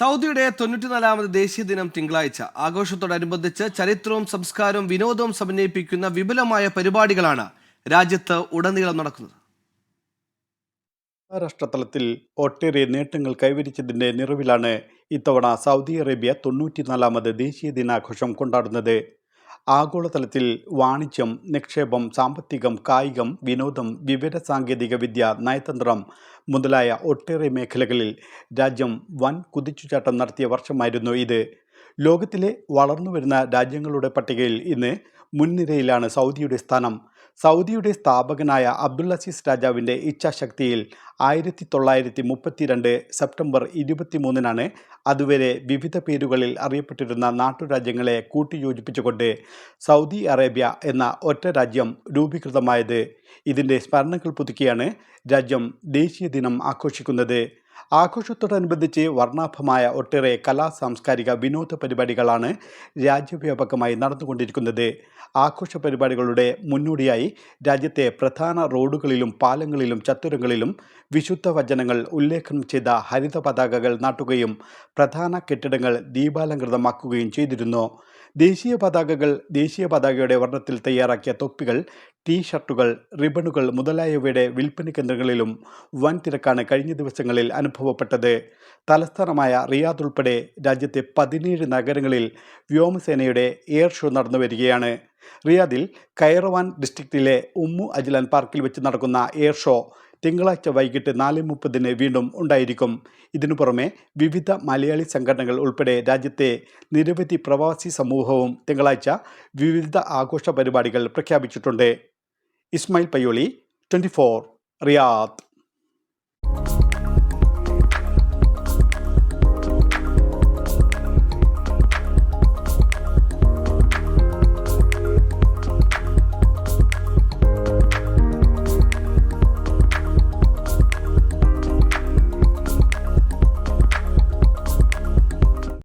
സൗദിയുടെ തൊണ്ണൂറ്റിനാലാമത് ദേശീയ ദിനം തിങ്കളാഴ്ച. ആഘോഷത്തോടനുബന്ധിച്ച് ചരിത്രവും സംസ്കാരവും വിനോദവും സമന്വയിപ്പിക്കുന്ന വിപുലമായ പരിപാടികളാണ് രാജ്യത്ത് ഉടനീളം നടക്കുന്നത്. അന്താരാഷ്ട്ര തലത്തിൽ ഒട്ടേറെ നേട്ടങ്ങൾ കൈവരിച്ചതിന്റെ നിറവിലാണ് ഇത്തവണ സൗദി അറേബ്യ തൊണ്ണൂറ്റിനാലാമത് ദേശീയ ദിനാഘോഷം കൊണ്ടാടുന്നത്. ആഗോളതലത്തിൽ വാണിജ്യം നിക്ഷേപം സാമ്പത്തികം കായികം വിനോദം വിവര സാങ്കേതിക വിദ്യ നയതന്ത്രം മുതലായ ഒട്ടേറെ മേഖലകളിൽ രാജ്യം വൻ കുതിച്ചുചാട്ടം നടത്തിയ വർഷമായിരുന്നു ഇത്. ലോകത്തിലെ വളർന്നുവരുന്ന രാജ്യങ്ങളുടെ പട്ടികയിൽ ഇന്ന് മുൻനിരയിലാണ് സൗദിയുടെ സ്ഥാനം. സൗദിയുടെ സ്ഥാപകനായ അബ്ദുൾ അസീസ് രാജാവിന്റെ ഇച്ഛാശക്തിയിൽ ആയിരത്തി തൊള്ളായിരത്തി മുപ്പത്തിരണ്ട് സെപ്റ്റംബർ ഇരുപത്തിമൂന്നിനാണ് അതുവരെ വിവിധ പേരുകളിൽ അറിയപ്പെട്ടിരുന്ന നാട്ടുരാജ്യങ്ങളെ കൂട്ടിയോജിപ്പിച്ചുകൊണ്ട് സൗദി അറേബ്യ എന്ന ഒറ്റ രാജ്യം രൂപീകൃതമായത്. ഇതിന്റെ സ്മരണകൾ പുതുക്കിയാണ് രാജ്യം ദേശീയ ദിനം ആഘോഷിക്കുന്നത്. ആഘോഷത്തോടനുബന്ധിച്ച് വർണാഭമായ ഒട്ടേറെ കലാ സാംസ്കാരിക വിനോദ പരിപാടികളാണ് രാജ്യവ്യാപകമായി നടന്നുകൊണ്ടിരിക്കുന്നത്. ആഘോഷ പരിപാടികളുടെ മുന്നോടിയായി രാജ്യത്തെ പ്രധാന റോഡുകളിലും പാലങ്ങളിലും ചത്തുരങ്ങളിലും വിശുദ്ധ വചനങ്ങൾ ഉല്ലേഖനം ചെയ്ത ഹരിത പതാകകൾ നാട്ടുകയും പ്രധാന കെട്ടിടങ്ങൾ ദീപാലംകൃതമാക്കുകയും ചെയ്തിരുന്നു. ദേശീയ പതാകകൾ ദേശീയ പതാകയുടെ വർണത്തിൽ തയ്യാറാക്കിയ തൊപ്പികൾ ടീ ഷർട്ടുകൾ റിബണുകൾ മുതലായവയുടെ വിൽപ്പന കേന്ദ്രങ്ങളിലും വൻ തിരക്കാണ് കഴിഞ്ഞ ദിവസങ്ങളിൽ അനുഭവപ്പെട്ടത്. തലസ്ഥാനമായ റിയാദ് ഉൾപ്പെടെ രാജ്യത്തെ പതിനേഴ് നഗരങ്ങളിൽ വ്യോമസേനയുടെ എയർ ഷോ നടന്നു വരികയാണ് റിയാദിൽ കൈറവാൻ ഡിസ്ട്രിക്റ്റിലെ ഉമ്മു അജ്ലാൻ പാർക്കിൽ വെച്ച് നടക്കുന്ന എയർ ഷോ തിങ്കളാഴ്ച വൈകിട്ട് നാല് മുപ്പതിന് വീണ്ടും ഉണ്ടായിരിക്കും. ഇതിനു പുറമെ വിവിധ മലയാളി സംഘടനകൾ ഉൾപ്പെടെ രാജ്യത്തെ നിരവധി പ്രവാസി സമൂഹവും തിങ്കളാഴ്ച വിവിധ ആഘോഷ പരിപാടികൾ പ്രഖ്യാപിച്ചിട്ടുണ്ട്. Ismail Payyoli twenty Riyadh.